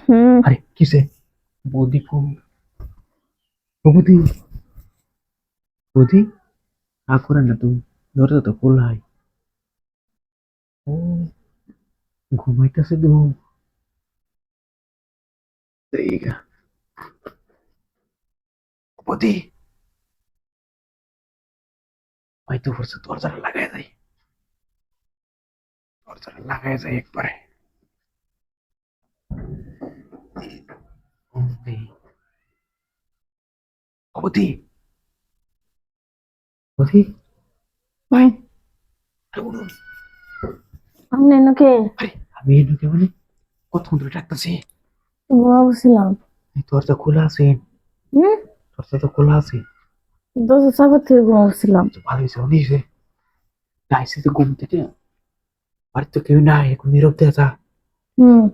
হুম আরে কিসে বৌদি কো? বৌদি? বৌদি? আ করেন না তুমি দরজা তো খোলাই ও, ঘুমাইতেছে তো। দরজাটা লাগাই যায় দরজাটা লাগাই যায় একবারে। বৌদি ভাই। আরে উঠুন। আপনি নাকি আরে আমি এনুকে মানে কতক্ষণ ধরে ডাকতেছি? ঘুমাবছিলাম এই দরজা খোলা আছে। হুম? দরজা তো খোলা আছে। দশ সাগর থেকে ঘুমাবছিলাম তো ভালো হয়েছে অনেক হয়েছে যাইছে তো ঘুম থেকে। বাড়িতে তো কেউ নাই এখন নীরব দেখা যা। হুম।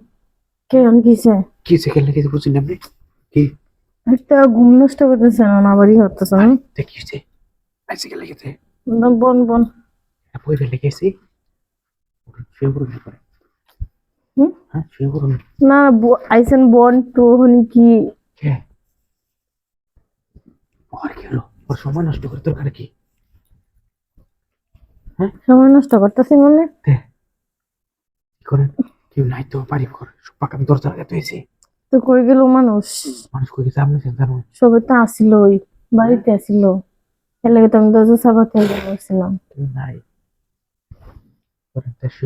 কে আমি কিসে? কি সেকেন্ড লেগেছে বুঝছি না আপনি? কি? একটা ঘুম নষ্ট করতেছে না আবারই হতেছে না। দেখিছে আইসিকে লেগেছে বন বন বই ফেলে গেছি। শুয়ে পড়ুন করে হুম? হ্যাঁ শুয়ে পড়ুন না। আইসেন বন তো হনি কি? কে? আর কি হলো? ওর সময় নষ্ট করে তোর কি? হ্যাঁ? সময় নষ্ট করতেছি মানে? কি করেন? কেউ নাই তো বাড়ি ঘর সব পাকা আমি দরজা লাগাতে হয়েছে। তো কই গেল মানুষ? মানুষ কই গেছে? আপনি জানো সবে তো আসিল ওই বাড়িতে আসিল। এর লাগে তো আমি থেকে ঘুমাবছিলাম নাই।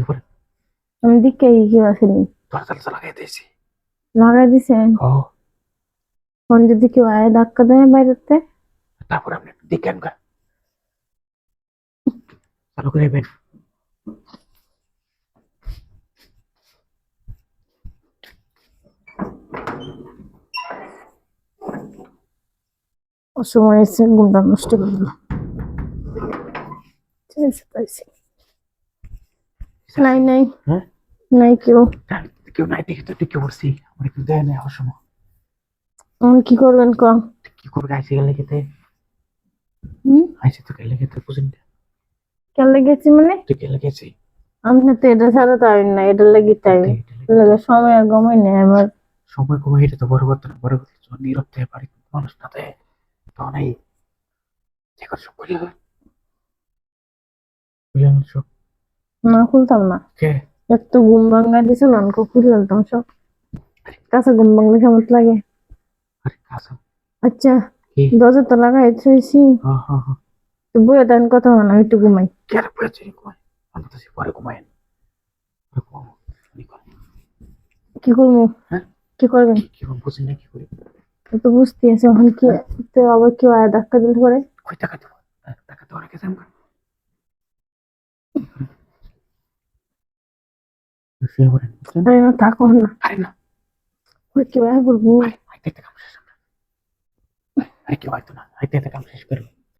করেন আমি দিকে কেউ আসেনি। দরজা লাগাই দিয়েছি। লাগাই ফোন যদি কেউ আয় ধাক্কা দেয় বাইরেতে? তারপর আপনি গা চালু করে অসময় এসে ঘুমটা নষ্ট করে দিল। নাই নাই। হ্যাঁ? নাই কেউ। কেউ নাই দেখে তো টিকে পড়ছি আমার কেউ দেয় নাই অসময় এখন কি করবেন ক? কি করবে আইসি গেলে খেতে আইসি তো গেলে খেতে বুঝেন না? গেছি মানে? তুই গেলে গেছি আমি তো এটা ছাড়া তাই না এটা লাগি তাই। লাগে সময় আর গমাই নেই আমার। সময় কমে এটা তো বড় কথা বড় কথা। নীরব থেকে পারি মানুষ না যে কথা সব খুলে গেল খুলে গেল সব না খুলতাম না। কে? এক তো ঘুম ভাঙ্গা দিছিল অনেক খুলে ফেলতাম সব। কাছে ঘুম ভাঙলে কেমন লাগে? আরে কাসা আচ্ছা দরজা তো লাগাই থইছি। হ্যাঁ হ্যাঁ হ্যাঁ তো বইয়ে তেন কথা না একটু ঘুমাই। কে পড়ে চুরি ঘুমায় আমি তো সে পরে করি। কি করব? হ্যাঁ? কি করবেন? কি করব? বুঝি না কি করি। তো বুঝতে আছে এখন কি তো আবার কেউ আয় ধাক্কা দিলে পরে? কই টাকা দেবো? টাকা তো অনেক আছে আমার। শুয়ে আরে না থাকো না। আরে না। ওই কেউ আয় বলব আরে হাইতে কাম শেষ আরে কেউ হয়তো না। হাইতে কাম শেষ করব।